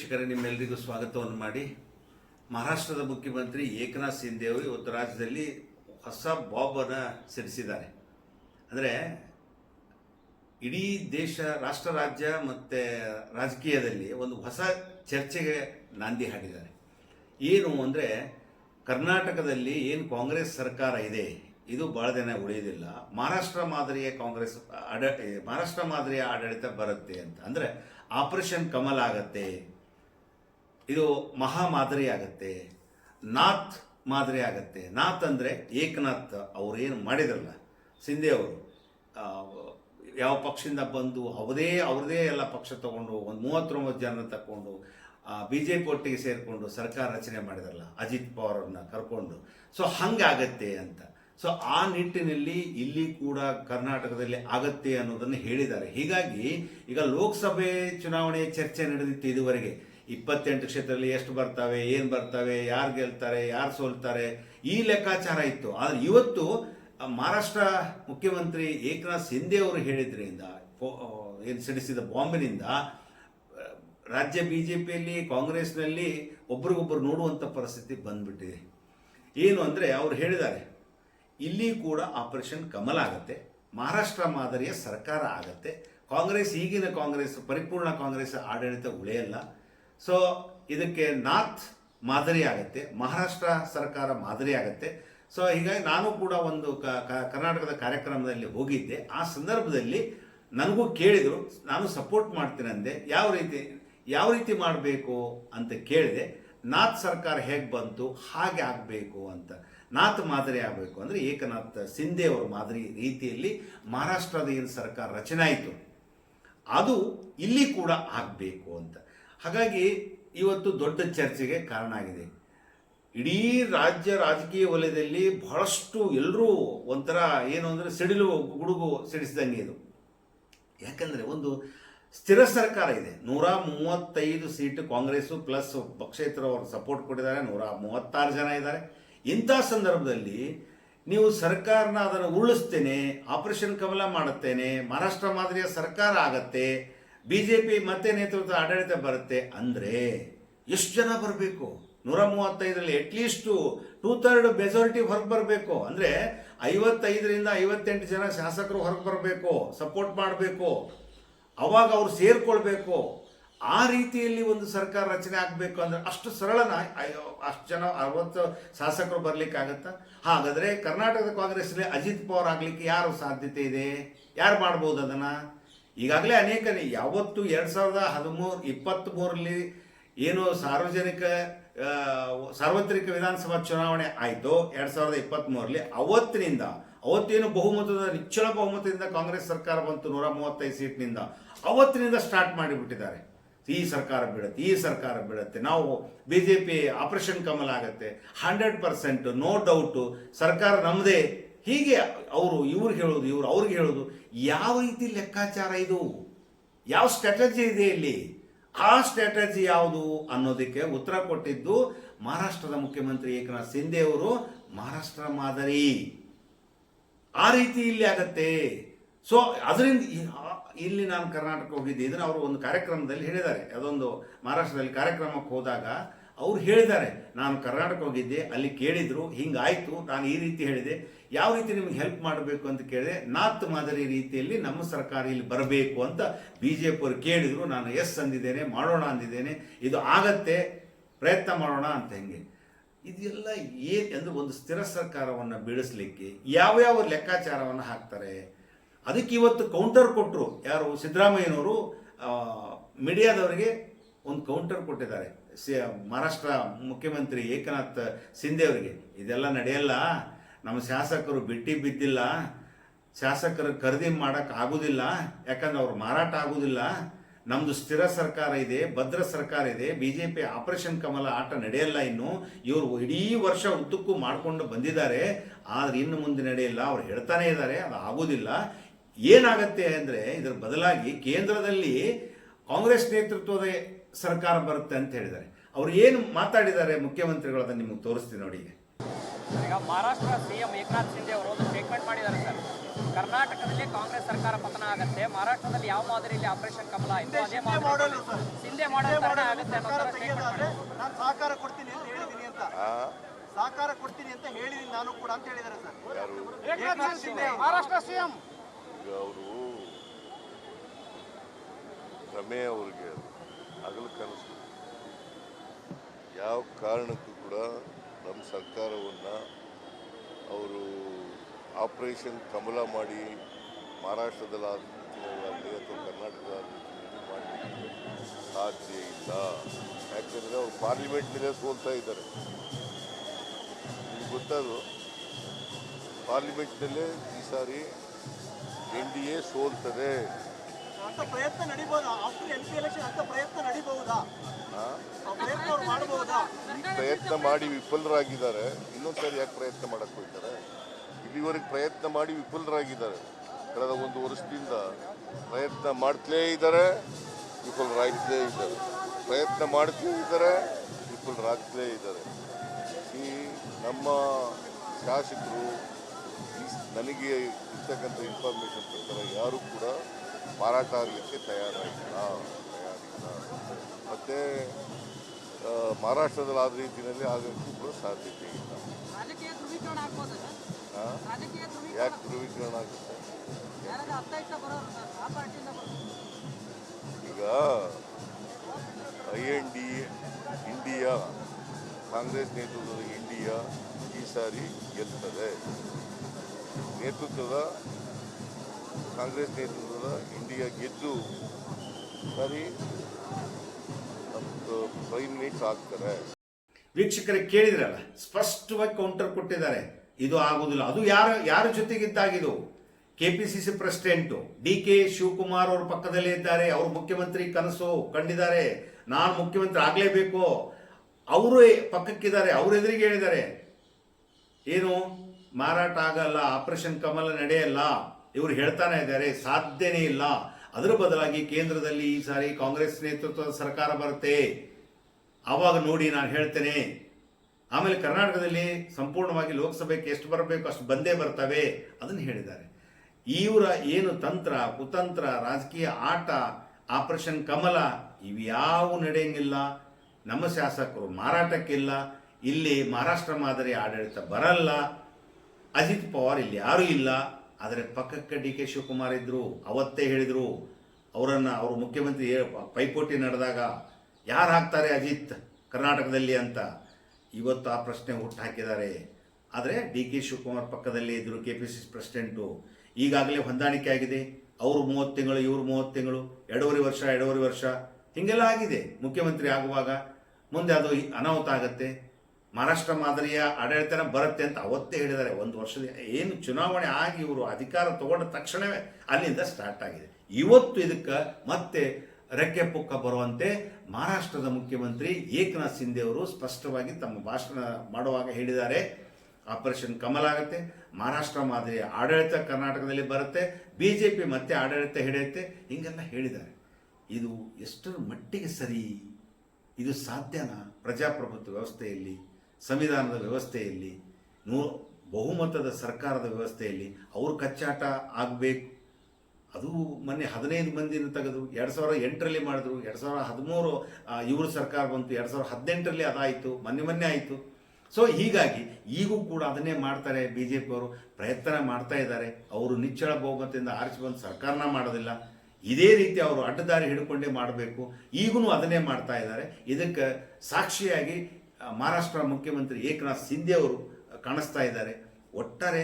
ವೀಕ್ಷಕರೇ ನಿಮ್ಮೆಲ್ಲರಿಗೂ ಸ್ವಾಗತವನ್ನು ಮಾಡಿ. ಮಹಾರಾಷ್ಟ್ರದ ಮುಖ್ಯಮಂತ್ರಿ ಏಕನಾಥ್ ಶಿಂದೆ ಅವರು ಇವತ್ತು ರಾಜ್ಯದಲ್ಲಿ ಹೊಸ ಬಾಬನ್ನು ಸಿಡಿಸಿದ್ದಾರೆ. ಅಂದರೆ ಇಡೀ ದೇಶ, ರಾಷ್ಟ್ರ, ರಾಜ್ಯ ಮತ್ತು ರಾಜಕೀಯದಲ್ಲಿ ಒಂದು ಹೊಸ ಚರ್ಚೆಗೆ ನಾಂದಿ ಹಾಡಿದ್ದಾರೆ ಏನು ಅಂದರೆ ಕರ್ನಾಟಕದಲ್ಲಿ ಏನು ಕಾಂಗ್ರೆಸ್ ಸರ್ಕಾರ ಇದೆ, ಇದು ಭಾಳ ದಿನ ಉಳಿಯೋದಿಲ್ಲ ಮಹಾರಾಷ್ಟ್ರ ಮಾದರಿಯ ಕಾಂಗ್ರೆಸ್ ಮಹಾರಾಷ್ಟ್ರ ಮಾದರಿಯ ಆಡಳಿತ ಬರುತ್ತೆ ಅಂತ. ಅಂದರೆ ಆಪರೇಷನ್ ಕಮಲ್ ಆಗತ್ತೆ ಇದು ಮಹಾ ಮಾದರಿ ಆಗತ್ತೆ ನಾಥ್ ಮಾದರಿ ಆಗತ್ತೆ ನಾಥ್ ಅಂದರೆ ಏಕನಾಥ್ ಅವ್ರು ಏನು ಮಾಡಿದ್ರಲ್ಲ, ಸಿಂಧೆ ಅವರು ಯಾವ ಪಕ್ಷದಿಂದ ಬಂದು ಅವರದೇ, ಅವ್ರದೇ ಎಲ್ಲ ಪಕ್ಷ ತಗೊಂಡು, ಒಂದು ಮೂವತ್ತೊಂಬತ್ತು ಜನ ತಗೊಂಡು ಬಿ ಜೆ ಪಿ ಒಟ್ಟಿಗೆ ಸೇರಿಕೊಂಡು ಸರ್ಕಾರ ರಚನೆ ಮಾಡಿದ್ರಲ್ಲ, ಅಜಿತ್ ಪವಾರನ್ನ ಕರ್ಕೊಂಡು. ಸೊ ಹಂಗಾಗತ್ತೆ ಅಂತ. ಸೊ ಆ ನಿಟ್ಟಿನಲ್ಲಿ ಇಲ್ಲಿ ಕೂಡ ಕರ್ನಾಟಕದಲ್ಲಿ ಆಗತ್ತೆ ಅನ್ನೋದನ್ನು ಹೇಳಿದ್ದಾರೆ. ಹೀಗಾಗಿ ಈಗ ಲೋಕಸಭೆ ಚುನಾವಣೆ ಚರ್ಚೆ ನಡೆದಿತ್ತು ಇದುವರೆಗೆ. ಇಪ್ಪತ್ತೆಂಟು ಕ್ಷೇತ್ರದಲ್ಲಿ ಎಷ್ಟು ಬರ್ತವೆ, ಏನು ಬರ್ತವೆ, ಯಾರು ಗೆಲ್ತಾರೆ, ಯಾರು ಸೋಲ್ತಾರೆ, ಈ ಲೆಕ್ಕಾಚಾರ ಇತ್ತು. ಆದರೆ ಇವತ್ತು ಮಹಾರಾಷ್ಟ್ರ ಮುಖ್ಯಮಂತ್ರಿ ಏಕನಾಥ್ ಸಿಂಧೆ ಅವರು ಹೇಳಿದ್ರಿಂದ ಏನು ಸಿಡಿಸಿದ ಬಾಂಬಿನಿಂದ ರಾಜ್ಯ ಬಿ ಜೆ ಪಿಯಲ್ಲಿ ಕಾಂಗ್ರೆಸ್ನಲ್ಲಿ ಒಬ್ರಿಗೊಬ್ಬರು ನೋಡುವಂಥ ಪರಿಸ್ಥಿತಿ ಬಂದ್ಬಿಟ್ಟಿದೆ. ಏನು ಅಂದರೆ, ಅವ್ರು ಹೇಳಿದ್ದಾರೆ, ಇಲ್ಲಿ ಕೂಡ ಆಪರೇಷನ್ ಕಮಲ ಆಗುತ್ತೆ, ಮಹಾರಾಷ್ಟ್ರ ಮಾದರಿಯ ಸರ್ಕಾರ ಆಗುತ್ತೆ, ಕಾಂಗ್ರೆಸ್ ಈಗಿನ ಕಾಂಗ್ರೆಸ್, ಪರಿಪೂರ್ಣ ಕಾಂಗ್ರೆಸ್ ಆಡಳಿತ ಉಳಿಯಲ್ಲ ಸೊ ಇದಕ್ಕೆ ನಾಥ್ ಮಾದರಿ ಆಗುತ್ತೆ, ಮಹಾರಾಷ್ಟ್ರ ಸರ್ಕಾರ ಮಾದರಿ ಆಗುತ್ತೆ. ಸೊ ಹೀಗಾಗಿ ನಾನು ಕೂಡ ಒಂದು ಕರ್ನಾಟಕದ ಕಾರ್ಯಕ್ರಮದಲ್ಲಿ ಹೋಗಿದ್ದೆ. ಆ ಸಂದರ್ಭದಲ್ಲಿ ನನಗೂ ಕೇಳಿದರು, ನಾನು ಸಪೋರ್ಟ್ ಮಾಡ್ತೀನಿ ಅಂದೆ. ಯಾವ ರೀತಿ ಯಾವ ರೀತಿ ಮಾಡಬೇಕು? ಅಂತ ಕೇಳಿದೆ. ನಾಥ್ ಸರ್ಕಾರ ಹೇಗೆ ಬಂತು, ಹಾಗೆ ಆಗಬೇಕು ಅಂತ. ನಾಥ್ ಮಾದರಿ ಆಗಬೇಕು ಅಂದರೆ ಏಕನಾಥ್ ಸಿಂಧೆ ಅವರ ಮಾದರಿ ರೀತಿಯಲ್ಲಿ ಮಹಾರಾಷ್ಟ್ರದ ಏನು ಸರ್ಕಾರ ರಚನೆ ಆಯಿತು. ಅದು ಇಲ್ಲಿ ಕೂಡ ಆಗಬೇಕು ಅಂತ. ಹಾಗಾಗಿ ಇವತ್ತು ದೊಡ್ಡ ಚರ್ಚೆಗೆ ಕಾರಣ ಆಗಿದೆ. ಇಡೀ ರಾಜ್ಯ ರಾಜಕೀಯ ವಲಯದಲ್ಲಿ ಬಹಳಷ್ಟು ಎಲ್ಲರೂ ಒಂಥರ ಏನು ಅಂದರೆ ಸಿಡಿಲು ಗುಡುಗು ಸಿಡಿಸಿದಂಗೆ ಇದು. ಯಾಕಂದರೆ ಒಂದು ಸ್ಥಿರ ಸರ್ಕಾರ ಇದೆ. ನೂರ ಮೂವತ್ತೈದು ಸೀಟು ಕಾಂಗ್ರೆಸ್ಸು ಪ್ಲಸ್ ಪಕ್ಷೇತರ ಅವರು ಸಪೋರ್ಟ್ ಕೊಟ್ಟಿದ್ದಾರೆ. ನೂರ ಮೂವತ್ತಾರು ಜನ ಇದ್ದಾರೆ. ಇಂಥ ಸಂದರ್ಭದಲ್ಲಿ ನೀವು ಸರ್ಕಾರನ ಅದನ್ನು ಉರುಳಿಸ್ತೇನೆ, ಆಪರೇಷನ್ ಕಮಲ ಮಾಡುತ್ತೇನೆ, ಮಹಾರಾಷ್ಟ್ರ ಮಾದರಿಯ ಸರ್ಕಾರ ಆಗತ್ತೆ ಬಿ ಜೆ ಪಿ ಮತ್ತೆ ನೇತೃತ್ವ ಆಡಳಿತ ಬರುತ್ತೆ ಅಂದರೆ ಎಷ್ಟು ಜನ ಬರಬೇಕು? ನೂರ ಮೂವತ್ತೈದರಲ್ಲಿ at least two third majority ಹೊರಗೆ ಬರಬೇಕು. ಅಂದರೆ ಐವತ್ತೈದರಿಂದ ಐವತ್ತೆಂಟು ಜನ ಶಾಸಕರು ಹೊರಗೆ ಬರಬೇಕು ಸಪೋರ್ಟ್ ಮಾಡಬೇಕು ಅವಾಗ ಅವ್ರು ಸೇರಿಕೊಳ್ಬೇಕು. ಆ ರೀತಿಯಲ್ಲಿ ಒಂದು ಸರ್ಕಾರ ರಚನೆ ಆಗಬೇಕು ಅಂದರೆ ಅಷ್ಟು ಅಯ್ಯೋ, ಅಷ್ಟು ಜನ ಅರವತ್ತು ಶಾಸಕರು ಬರಲಿಕ್ಕಾಗತ್ತಾ ಹಾಗಾದರೆ ಕರ್ನಾಟಕದ ಕಾಂಗ್ರೆಸ್ನಲ್ಲಿ ಅಜಿತ್ ಪವಾರ್ ಆಗಲಿಕ್ಕೆ ಯಾರು ಸಾಧ್ಯತೆ ಇದೆ? ಯಾರು ಮಾಡ್ಬೋದು ಅದನ್ನ? ಈಗಾಗಲೇ ಅನೇಕ ಯಾವತ್ತು ಎರಡು ಸಾವಿರದ ಹದಿಮೂರು ಇಪ್ಪತ್ತ್ ಮೂರರಲ್ಲಿ ಏನು ಸಾರ್ವಜನಿಕ ಸಾರ್ವತ್ರಿಕ ವಿಧಾನಸಭಾ ಚುನಾವಣೆ ಆಯಿತು, ಎರಡು ಸಾವಿರದ ಇಪ್ಪತ್ತ್ ಮೂರರಲ್ಲಿ ಅವತ್ತಿನಿಂದ, ಅವತ್ತೇನು ಬಹುಮತದ, ನಿಚ್ಚಳ ಬಹುಮತದಿಂದ ಕಾಂಗ್ರೆಸ್ ಸರ್ಕಾರ ಬಂತು ನೂರ ಮೂವತ್ತೈದು ಸೀಟ್ನಿಂದ, ಅವತ್ತಿನಿಂದ ಸ್ಟಾರ್ಟ್ ಮಾಡಿಬಿಟ್ಟಿದ್ದಾರೆ. ಈ ಸರ್ಕಾರ ಬೀಳುತ್ತೆ, ಈ ಸರ್ಕಾರ ಬೀಳುತ್ತೆ. ನಾವು B J P operation Kamal ಆಗುತ್ತೆ, ಹಂಡ್ರೆಡ್ ಪರ್ಸೆಂಟ್, ನೋ ಡೌಟು, ಸರ್ಕಾರ ನಮ್ಮದೇ ಹೀಗೆ ಅವರು ಇವ್ರಿಗೆ ಹೇಳೋದು, ಇವರು ಅವ್ರಿಗೆ ಹೇಳೋದು, ಯಾವ ರೀತಿ ಲೆಕ್ಕಾಚಾರ ಇದು? ಯಾವ ಸ್ಟ್ರಾಟಜಿ ಇದೆ ಇಲ್ಲಿ? ಆ ಸ್ಟ್ರಾಟಜಿ ಯಾವುದು ಅನ್ನೋದಕ್ಕೆ ಉತ್ತರ ಕೊಟ್ಟಿದ್ದು ಮಹಾರಾಷ್ಟ್ರದ ಮುಖ್ಯಮಂತ್ರಿ ಏಕನಾಥ್ ಸಿಂಧೆ ಅವರು, ಮಹಾರಾಷ್ಟ್ರ ಮಾದರಿ, ಆ ರೀತಿ ಇಲ್ಲಿ ಆಗತ್ತೆ. ಸೊ ಅದರಿಂದ ಇಲ್ಲಿ ನಾನು ಕರ್ನಾಟಕ ಹೋಗಿದ್ದೆ, ಇದನ್ನು ಅವರು ಒಂದು ಕಾರ್ಯಕ್ರಮದಲ್ಲಿ ಹೇಳಿದ್ದಾರೆ. ಅದೊಂದು ಮಹಾರಾಷ್ಟ್ರದಲ್ಲಿ ಕಾರ್ಯಕ್ರಮಕ್ಕೆ ಹೋದಾಗ ಅವ್ರು ಹೇಳಿದ್ದಾರೆ, ನಾನು ಕರ್ನಾಟಕ ಹೋಗಿದ್ದೆ, ಅಲ್ಲಿ ಕೇಳಿದ್ರು, ಹಿಂಗಾಯಿತು, ನಾನು ಈ ರೀತಿ ಹೇಳಿದೆ. ಯಾವ ರೀತಿ ನಿಮ್ಗೆ ಹೆಲ್ಪ್ ಮಾಡಬೇಕು ಅಂತ ಕೇಳಿದೆ ನಾತ್ ಮಾದರಿ ರೀತಿಯಲ್ಲಿ ನಮ್ಮ ಸರ್ಕಾರ ಇಲ್ಲಿ ಬರಬೇಕು ಅಂತ ಬಿ ಜೆ ಪಿ ಅವರು ಕೇಳಿದ್ರು. ನಾನು ಎಸ್ ಅಂದಿದ್ದೇನೆ, ಮಾಡೋಣ ಅಂದಿದ್ದೇನೆ, ಇದು ಆಗತ್ತೆ, ಪ್ರಯತ್ನ ಮಾಡೋಣ ಅಂತ ಹೆಂಗೆ. ಇದೆಲ್ಲ ಏನು ಅಂದ್ರೆ ಒಂದು ಸ್ಥಿರ ಸರ್ಕಾರವನ್ನು ಬೀಳಿಸ್ಲಿಕ್ಕೆ ಯಾವ್ಯಾವ ಲೆಕ್ಕಾಚಾರವನ್ನು ಹಾಕ್ತಾರೆ? ಅದಕ್ಕೆ ಇವತ್ತು ಕೌಂಟರ್ ಕೊಟ್ಟರು ಯಾರು ಸಿದ್ದರಾಮಯ್ಯನವರು ಮೀಡಿಯಾದವರಿಗೆ ಒಂದು ಕೌಂಟರ್ ಕೊಟ್ಟಿದ್ದಾರೆ. ಸಿ ಮಹಾರಾಷ್ಟ್ರ ಮುಖ್ಯಮಂತ್ರಿ ಏಕನಾಥ್ ಸಿಂಧೆ ಅವರಿಗೆ. ಇದೆಲ್ಲ ನಡೆಯಲ್ಲ. ನಮ್ಮ ಶಾಸಕರು ಬಿಟ್ಟಿ ಬಿದ್ದಿಲ್ಲ. ಶಾಸಕರು ಖರೀದಿ ಮಾಡೋಕೆ ಆಗೋದಿಲ್ಲ. ಯಾಕಂದ್ರೆ ಅವ್ರು ಮಾರಾಟ ಆಗೋದಿಲ್ಲ. ನಮ್ಮದು ಸ್ಥಿರ ಸರ್ಕಾರ ಇದೆ, ಭದ್ರ ಸರ್ಕಾರ ಇದೆ. ಬಿಜೆಪಿ ಆಪರೇಷನ್ ಕಮಲ ಆಟ ನಡೆಯಲ್ಲ ಇನ್ನು. ಇವರು ಇಡೀ ವರ್ಷ ಉದ್ದಕ್ಕೂ ಮಾಡಿಕೊಂಡು ಬಂದಿದ್ದಾರೆ. ಆದ್ರೆ ಇನ್ನು ಮುಂದೆ ನಡೆಯಲ್ಲ. ಅವ್ರು ಹೇಳ್ತಾನೆ ಇದ್ದಾರೆ. ಅದು ಆಗೋದಿಲ್ಲ. ಏನಾಗತ್ತೆ ಅಂದ್ರೆ ಇದರ ಬದಲಾಗಿ ಕೇಂದ್ರದಲ್ಲಿ ಕಾಂಗ್ರೆಸ್ ನೇತೃತ್ವದ ಸರ್ಕಾರ ಬರುತ್ತೆ ಅಂತ ಹೇಳಿದ್ದಾರೆ. ಅವರು ಏನು ಮಾತಾಡಿದ್ದಾರೆ ಮುಖ್ಯಮಂತ್ರಿಗಳು ಅದನ್ನು ನಿಮಗೆ ತೋರಿಸ್ತೀನಿ ನೋಡಿ ಈಗ. ಮಹಾರಾಷ್ಟ್ರ ಸಿಎಂ ಏಕನಾಥ್ ಶಿಂದೆ ಅವರು ಒಂದು ಸ್ಟೇಟ್ಮೆಂಟ್ ಮಾಡಿದ್ದಾರೆ ಸರ್. ಕರ್ನಾಟಕದಲ್ಲಿ ಕಾಂಗ್ರೆಸ್ ಸರ್ಕಾರ ಪತನ ಆಗುತ್ತೆ. ಮಹಾರಾಷ್ಟ್ರದಲ್ಲಿ ಯಾವ ಮಾದರಿಯಲ್ಲಿ ಆಪರೇಷನ್ ಕಮಲ ಆಯಿತು? ಅದೇ ಮಾದರಿ ಸಿಂಧೆ ಮಾಡಲ್ ಆಗುತ್ತೆ ಅನ್ನೋ ತರ ಸ್ಟೇಟ್ಮೆಂಟ್ ಮಾಡಿದ್ದಾರೆ. ನಾನು ಸಹಕಾರ ಕೊಡ್ತೀನಿ ಅಂತ ಹೇಳಿದೀನಿ ಅಂತ. ಆ? ಸಹಕಾರ ಕೊಡ್ತೀನಿ ಅಂತ ಹೇಳಿದೀನಿ ನಾನು ಕೂಡ ಅಂತ ಹೇಳಿದ್ದಾರೆ ಸರ್. ಏಕನಾಥ್ ಶಿಂದೆ ಮಹಾರಾಷ್ಟ್ರ ಸಿಎಂ. ಅವರು ರಮೇ ಅವ್ರಿಗೆ ಕನಸು ಯಾವ ಕಾರಣಕ್ಕೂ ಕೂಡ ನಮ್ಮ ಸರ್ಕಾರವನ್ನು ಅವರು ಆಪರೇಷನ್ ಕಮಲ ಮಾಡಿ ಮಹಾರಾಷ್ಟ್ರದಲ್ಲಿ ಅಥವಾ ಕರ್ನಾಟಕದಲ್ಲಿ ಮಾಡಿ ಸಾಧ್ಯ ಇಲ್ಲ. ಯಾಕೆಂದರೆ ಅವರು ಪಾರ್ಲಿಮೆಂಟ್ನಲ್ಲೇ ಸೋಲ್ತಾ ಇದ್ದಾರೆ. ನಿಮ್ಗೆ ಪಾರ್ಲಿಮೆಂಟ್ನಲ್ಲೇ ಈ ಸಾರಿ ಎನ್ ಡಿ ಎ ಸೋಲ್ತದೆ. ಅಂತ ಪ್ರಯತ್ನ ನಡಿಬಹುದಾ ಆಫ್ಟರ್ ಎಂ ಪಿ ಎಲೆಕ್ಷನ್ ಅಂತ ಪ್ರಯತ್ನ ನಡಿಬಹುದಾ? ಆ? ಆ ಪ್ರಯತ್ನ ಅವ್ರು ಮಾಡಬಹುದಾ ಈ ಪ್ರಯತ್ನ ಮಾಡಿ ವಿಫಲರಾಗಿದ್ದಾರೆ. ಇನ್ನೊಂದ್ಸರಿ ಯಾಕೆ ಪ್ರಯತ್ನ ಮಾಡಕ್ ಹೋಗ್ತಾರೆ? ಇಲ್ಲಿವರೆಗೆ ಪ್ರಯತ್ನ ಮಾಡಿ ವಿಫಲರಾಗಿದ್ದಾರೆ. ಕಳೆದ ಒಂದು ವರ್ಷದಿಂದ ಪ್ರಯತ್ನ ಮಾಡ್ತಲೇ ಇದ್ದಾರೆ ವಿಫಲರಾಗ್ತಲೇ ಇದ್ದಾರೆ. ಪ್ರಯತ್ನ ಮಾಡ್ತಲೇ ಇದ್ದಾರೆ ವಿಫಲರಾಗ್ತಲೇ ಇದ್ದಾರೆ. ಈ ನಮ್ಮ ಶಾಸಕರು ನನಗೆ ಇರ್ತಕ್ಕಂಥ ಇನ್ಫಾರ್ಮೇಷನ್ ಪ್ರಕಾರ ಯಾರು ಕೂಡ ಮಾರಾಟ ಆಗಲಿಕ್ಕೆ ತಯಾರಾಗಿಲ್ಲ ತಯಾರಿಲ್ಲ. ಮತ್ತು ಮಹಾರಾಷ್ಟ್ರದಲ್ಲಿ ಆದ ರೀತಿಯಲ್ಲಿ ಆಗೋಕ್ಕೂ ಕೂಡ ಸಾಧ್ಯತೆ ಇಲ್ಲ. ಯಾಕೆ ಧ್ರುವೀಕರಣ ಆಗುತ್ತೆ? ಈಗ I N D India Congress ನೇತೃತ್ವದ ಇಂಡಿಯಾ ಈ ಸಾರಿ ಗೆಲ್ತದೆ. ನೇತೃತ್ವದ ಕಾಂಗ್ರೆಸ್ ನೇತೃತ್ವದ ಇಂಡಿಯಾ ಗೆದ್ದು ಸರಿ ಪ್ರೈಮ್ ಮಿನಿಸ್ಟರ್ ಆಗ್ತಾರೆ. ವೀಕ್ಷಕರೇ, ಕೇಳಿದ್ರಲ್ಲ, ಸ್ಪಷ್ಟವಾಗಿ ಕೌಂಟರ್ ಕೊಟ್ಟಿದ್ದಾರೆ. ಇದು ಆಗುದಿಲ್ಲ. ಅದು ಯಾರ ಯಾರ ಜೊತೆಗಿದ್ದಾಗಿದು K P C C president D K Shivakumar ಅವ್ರ ಪಕ್ಕದಲ್ಲೇ ಇದ್ದಾರೆ. ಅವರು ಮುಖ್ಯಮಂತ್ರಿ ಕನಸು ಕಂಡಿದ್ದಾರೆ. ನಾನು ಮುಖ್ಯಮಂತ್ರಿ ಆಗಲೇಬೇಕು. ಅವರು ಪಕ್ಕಕ್ಕಿದ್ದಾರೆ. ಅವ್ರ ಎದುರಿಗೆ ಹೇಳಿದ್ದಾರೆ. ಏನು? ಮಾರಾಟ ಆಗಲ್ಲ. ಆಪರೇಷನ್ ಕಮಲ ನಡೆಯಲ್ಲ. ಇವರು ಹೇಳ್ತಾನೆ ಇದ್ದಾರೆ, ಸಾಧ್ಯನೇ ಇಲ್ಲ. ಅದರ ಬದಲಾಗಿ ಕೇಂದ್ರದಲ್ಲಿ ಈ ಸಾರಿ ಕಾಂಗ್ರೆಸ್ ನೇತೃತ್ವದ ಸರ್ಕಾರ ಬರುತ್ತೆ. ಆವಾಗ ನೋಡಿ ನಾನು ಹೇಳ್ತೇನೆ, ಆಮೇಲೆ ಕರ್ನಾಟಕದಲ್ಲಿ ಸಂಪೂರ್ಣವಾಗಿ ಲೋಕಸಭೆಗೆ ಎಷ್ಟು ಬರಬೇಕು, ಅಷ್ಟು ಬಂದೇ ಬರ್ತವೆ ಅದನ್ನು ಹೇಳಿದ್ದಾರೆ. ಇವರ ಏನು ತಂತ್ರ, ಕುತಂತ್ರ, ರಾಜಕೀಯ ಆಟ, ಆಪರೇಷನ್ ಕಮಲ ಇವ್ಯಾವು ನಡೆಯಂಗಿಲ್ಲ. ನಮ್ಮ ಶಾಸಕರು ಮಾರಾಟಕ್ಕಿಲ್ಲ. ಇಲ್ಲಿ ಮಹಾರಾಷ್ಟ್ರ ಮಾದರಿ ಆಡಳಿತ ಬರಲ್ಲ. ಅಜಿತ್ ಪವಾರ್ ಇಲ್ಲಿ ಯಾರೂ ಇಲ್ಲ. ಆದರೆ ಪಕ್ಕಕ್ಕೆ ಡಿ ಕೆ ಶಿವಕುಮಾರ್ ಇದ್ದರು ಅವತ್ತೇ ಹೇಳಿದರು, ಅವರನ್ನು ಅವರು ಮುಖ್ಯಮಂತ್ರಿ ಪೈಪೋಟಿ ನಡೆದಾಗ ಯಾರು ಹಾಕ್ತಾರೆ ಅಜಿತ್ ಕರ್ನಾಟಕದಲ್ಲಿ ಅಂತ ಇವತ್ತು ಆ ಪ್ರಶ್ನೆ ಹುಟ್ಟುಹಾಕಿದ್ದಾರೆ ಆದರೆ ಡಿ ಕೆ ಶಿವಕುಮಾರ್ ಪಕ್ಕದಲ್ಲಿ ಇದ್ದರು ಕೆ ಪಿ ಸಿ ಪ್ರೆಸಿಡೆಂಟು. ಈಗಾಗಲೇ ಹೊಂದಾಣಿಕೆ ಆಗಿದೆ. ಅವರು ಮೂವತ್ತು ತಿಂಗಳು, ಇವರು ಮೂವತ್ತು ತಿಂಗಳು, ಎರಡೂವರೆ ವರ್ಷ ಎರಡೂವರೆ ವರ್ಷ, ಹೀಗೆಲ್ಲ ಆಗಿದೆ. ಮುಖ್ಯಮಂತ್ರಿ ಆಗುವಾಗ ಮುಂದೆ ಅದು ಅನಾಹುತ ಆಗುತ್ತೆ. ಮಹಾರಾಷ್ಟ್ರ ಮಾದರಿಯ ಆಡಳಿತನ ಬರುತ್ತೆ ಅಂತ ಅವತ್ತೇ ಹೇಳಿದ್ದಾರೆ. ಒಂದು ವರ್ಷದ ಏನು ಚುನಾವಣೆ ಆಗಿ ಇವರು ಅಧಿಕಾರ ತಗೊಂಡ ತಕ್ಷಣವೇ ಅಲ್ಲಿಂದ ಸ್ಟಾರ್ಟ್ ಆಗಿದೆ. ಇವತ್ತು ಇದಕ್ಕೆ ಮತ್ತೆ ರೆಕ್ಕೆ ಪುಕ್ಕ ಬರುವಂತೆ ಮಹಾರಾಷ್ಟ್ರದ ಮುಖ್ಯಮಂತ್ರಿ ಏಕನಾಥ್ ಸಿಂಧೆ ಅವರು ಸ್ಪಷ್ಟವಾಗಿ ತಮ್ಮ ಭಾಷಣ ಮಾಡುವಾಗ ಹೇಳಿದ್ದಾರೆ. ಆಪರೇಷನ್ ಕಮಲ್ ಆಗುತ್ತೆ, ಮಹಾರಾಷ್ಟ್ರ ಮಾದರಿಯ ಆಡಳಿತ ಕರ್ನಾಟಕದಲ್ಲಿ ಬರುತ್ತೆ ಬಿ ಜೆ ಪಿ ಮತ್ತೆ ಆಡಳಿತ ಹಿಡಿಯುತ್ತೆ, ಹಿಂಗೆಲ್ಲ ಹೇಳಿದ್ದಾರೆ. ಇದು ಎಷ್ಟರ ಮಟ್ಟಿಗೆ ಸರಿ? ಇದು ಸಾಧ್ಯನಾ ಪ್ರಜಾಪ್ರಭುತ್ವ ವ್ಯವಸ್ಥೆಯಲ್ಲಿ? ಸಂವಿಧಾನದ ವ್ಯವಸ್ಥೆಯಲ್ಲಿ, ನೂ, ಬಹುಮತದ ಸರ್ಕಾರದ ವ್ಯವಸ್ಥೆಯಲ್ಲಿ ಅವರು ಕಚ್ಚಾಟ ಆಗಬೇಕು. ಅದು ಮೊನ್ನೆ ಹದಿನೈದು ಮಂದಿನ ತೆಗೆದು ಎರಡು ಸಾವಿರ ಎಂಟರಲ್ಲಿ ಮಾಡಿದ್ರು, ಎರಡು ಸಾವಿರ ಹದಿಮೂರು ಇವ್ರ ಸರ್ಕಾರ ಬಂತು, ಎರಡು ಸಾವಿರ ಹದಿನೆಂಟರಲ್ಲಿ ಅದಾಯಿತು, ಮೊನ್ನೆ ಮೊನ್ನೆ ಆಯಿತು. ಸೊ, ಹೀಗಾಗಿ ಈಗೂ ಕೂಡ ಅದನ್ನೇ ಮಾಡ್ತಾರೆ ಬಿ ಜೆ ಪಿಯವರು ಪ್ರಯತ್ನ ಮಾಡ್ತಾ ಇದ್ದಾರೆ. ಅವರು ನಿಚ್ಚಳ ಬಹುಮತದಿಂದ ಆರಿಸಿ ಬಂದು ಸರ್ಕಾರನ ಮಾಡೋದಿಲ್ಲ. ಇದೇ ರೀತಿ ಅವರು ಅಡ್ಡದಾರಿ ಹಿಡ್ಕೊಂಡೇ ಮಾಡಬೇಕು. ಈಗೂ ಅದನ್ನೇ ಮಾಡ್ತಾ ಇದ್ದಾರೆ. ಇದಕ್ಕೆ ಸಾಕ್ಷಿಯಾಗಿ ಮಹಾರಾಷ್ಟ್ರ ಮುಖ್ಯಮಂತ್ರಿ ಏಕನಾಥ್ ಶಿಂದೆ ಅವರು ಕಾಣಿಸ್ತಾ ಇದ್ದಾರೆ. ಒಟ್ಟಾರೆ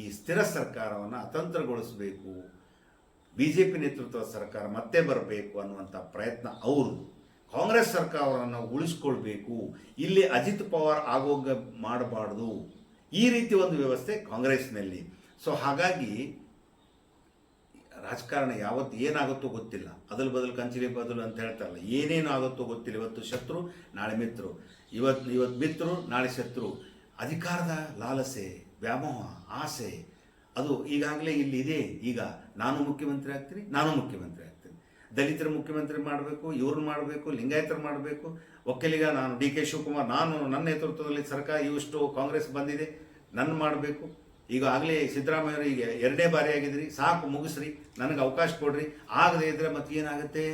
ಈ ಸ್ಥಿರ ಸರ್ಕಾರವನ್ನು ಅತಂತ್ರಗೊಳಿಸಬೇಕು ಬಿ ಜೆ ಪಿ ನೇತೃತ್ವದ ಸರ್ಕಾರ ಮತ್ತೆ ಬರಬೇಕು ಅನ್ನುವಂಥ ಪ್ರಯತ್ನ ಅವರು ಕಾಂಗ್ರೆಸ್ ಸರ್ಕಾರವನ್ನು ಉಳಿಸ್ಕೊಳ್ಬೇಕು, ಇಲ್ಲಿ ಅಜಿತ್ ಪವಾರ್ ಆಗೋಗ ಮಾಡಬಾರ್ದು, ಈ ರೀತಿ ಒಂದು ವ್ಯವಸ್ಥೆ ಕಾಂಗ್ರೆಸ್ನಲ್ಲಿ. ಸೊ ಹಾಗಾಗಿ ರಾಜಕಾರಣ ಯಾವತ್ತು ಏನಾಗುತ್ತೋ ಗೊತ್ತಿಲ್ಲ. ಅದಲ್ ಬದಲು ಕಂಚಿಲಿ ಬದಲು ಅಂತ ಹೇಳ್ತಾರಲ್ಲ ಏನೇನು ಆಗುತ್ತೋ ಗೊತ್ತಿಲ್ಲ. ಇವತ್ತು ಶತ್ರು, ನಾಳೆ ಮಿತ್ರರು ಇವತ್ತು ಇವತ್ತು ಮಿತ್ರರು ನಾಳೆ ಶತ್ರು. ಅಧಿಕಾರದ ಲಾಲಸೆ, ವ್ಯಾಮೋಹ, ಆಸೆ, ಅದು ಈಗಾಗಲೇ ಇಲ್ಲಿ ಇದೆ. ಈಗ ನಾನು ಮುಖ್ಯಮಂತ್ರಿ ಆಗ್ತೀನಿ, ನಾನು ಮುಖ್ಯಮಂತ್ರಿ ಆಗ್ತೀನಿ. ದಲಿತರ ಮುಖ್ಯಮಂತ್ರಿ ಮಾಡಬೇಕು ಇವ್ರನ್ನ ಮಾಡಬೇಕು, ಲಿಂಗಾಯತರು ಮಾಡಬೇಕು. ಒಕ್ಕಲಿಗ ನಾನು ಡಿ ಕೆ ಶಿವಕುಮಾರ್, ನಾನು ನನ್ನ ನೇತೃತ್ವದಲ್ಲಿ ಸರ್ಕಾರ ಇವಷ್ಟು ಕಾಂಗ್ರೆಸ್ ಬಂದಿದೆ. ನನ್ನ ಮಾಡಬೇಕು. ಈಗ ಆಗಲೇ ಸಿದ್ದರಾಮಯ್ಯವರು ಈಗ ಎರಡನೇ ಬಾರಿ ಆಗಿದ್ರಿ, ಸಾಕು ಮುಗಿಸ್ರಿ, ನನಗೆ ಅವಕಾಶ ಕೊಡ್ರಿ. ಆಗದೇ ಇದ್ರೆ ಮತ್ತೆ ಏನಾಗುತ್ತೆ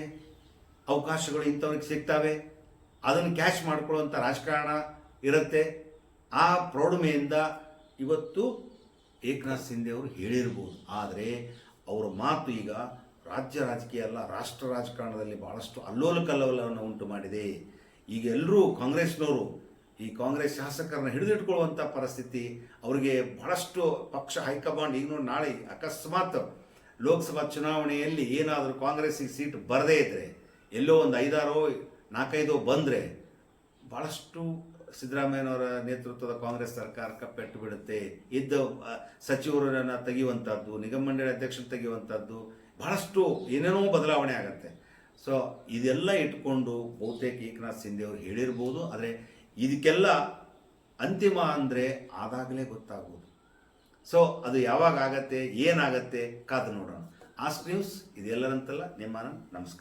ಅವಕಾಶಗಳು ಇಂಥವ್ರಿಗೆ ಸಿಗ್ತಾವೆ. ಅದನ್ನು ಕ್ಯಾಶ್ ಮಾಡ್ಕೊಳ್ಳುವಂಥ ರಾಜಕಾರಣ ಇರುತ್ತೆ. ಆ ಪ್ರೌಢಮೆಯಿಂದ ಇವತ್ತು ಏಕನಾಥ್ ಸಿಂಧೆ ಅವರು ಹೇಳಿರ್ಬೋದು. ಆದರೆ ಅವರ ಮಾತು ಈಗ ರಾಜ್ಯ ರಾಜಕೀಯ ಅಲ್ಲ, ರಾಷ್ಟ್ರ ರಾಜಕಾರಣದಲ್ಲಿ ಭಾಳಷ್ಟು ಅಲ್ಲೋಲ ಕಲ್ಲೋಲವನ್ನು ಉಂಟು ಮಾಡಿದೆ. ಈಗ ಎಲ್ಲರೂ ಕಾಂಗ್ರೆಸ್ನವರು ಈ ಕಾಂಗ್ರೆಸ್ ಶಾಸಕರನ್ನ ಹಿಡಿದಿಟ್ಕೊಳ್ಳುವಂಥ ಪರಿಸ್ಥಿತಿ ಅವರಿಗೆ ಬಹಳಷ್ಟು ಪಕ್ಷ ಹೈಕಮಾಂಡ್ ಈಗ ನೋಡಿ ನಾಳೆ ಅಕಸ್ಮಾತ್ ಲೋಕಸಭಾ ಚುನಾವಣೆಯಲ್ಲಿ ಏನಾದರೂ ಕಾಂಗ್ರೆಸ್ಸಿಗೆ ಸೀಟ್ ಬರದೇ ಇದ್ದರೆ ಎಲ್ಲೋ ಒಂದು ಐದಾರೋ, ನಾಲ್ಕೈದು ಬಂದರೆ ಭಾಳಷ್ಟು ಸಿದ್ದರಾಮಯ್ಯನವರ ನೇತೃತ್ವದ ಕಾಂಗ್ರೆಸ್ ಸರ್ಕಾರ ಕಪ್ಪೆಟ್ಟು ಬಿಡುತ್ತೆ. ಇದ್ದ ಸಚಿವರನ್ನು ತೆಗೆಯುವಂಥದ್ದು ನಿಗಮ ಮಂಡಳಿ ಅಧ್ಯಕ್ಷರು ತೆಗೆಯುವಂಥದ್ದು ಬಹಳಷ್ಟು ಏನೇನೋ ಬದಲಾವಣೆ ಆಗುತ್ತೆ. ಸೊ ಇದೆಲ್ಲ ಇಟ್ಕೊಂಡು ಬಹುತೇಕ ಏಕನಾಥ್ ಸಿಂಧೆ ಅವರು ಹೇಳಿರ್ಬೋದು, ಆದರೆ ಇದಕ್ಕೆಲ್ಲ ಅಂತಿಮ ಅಂದರೆ ಆದಾಗಲೇ ಗೊತ್ತಾಗೋದು. ಸೊ ಅದು ಯಾವಾಗ ಆಗತ್ತೆ, ಏನಾಗತ್ತೆ ಕಾದು ನೋಡೋಣ. ಆಸ್ಟ್ ನ್ಯೂಸ್ ಇದೆಲ್ಲರಂತಲ್ಲ, ನಿಮ್ಮ ನಮಸ್ಕಾರ.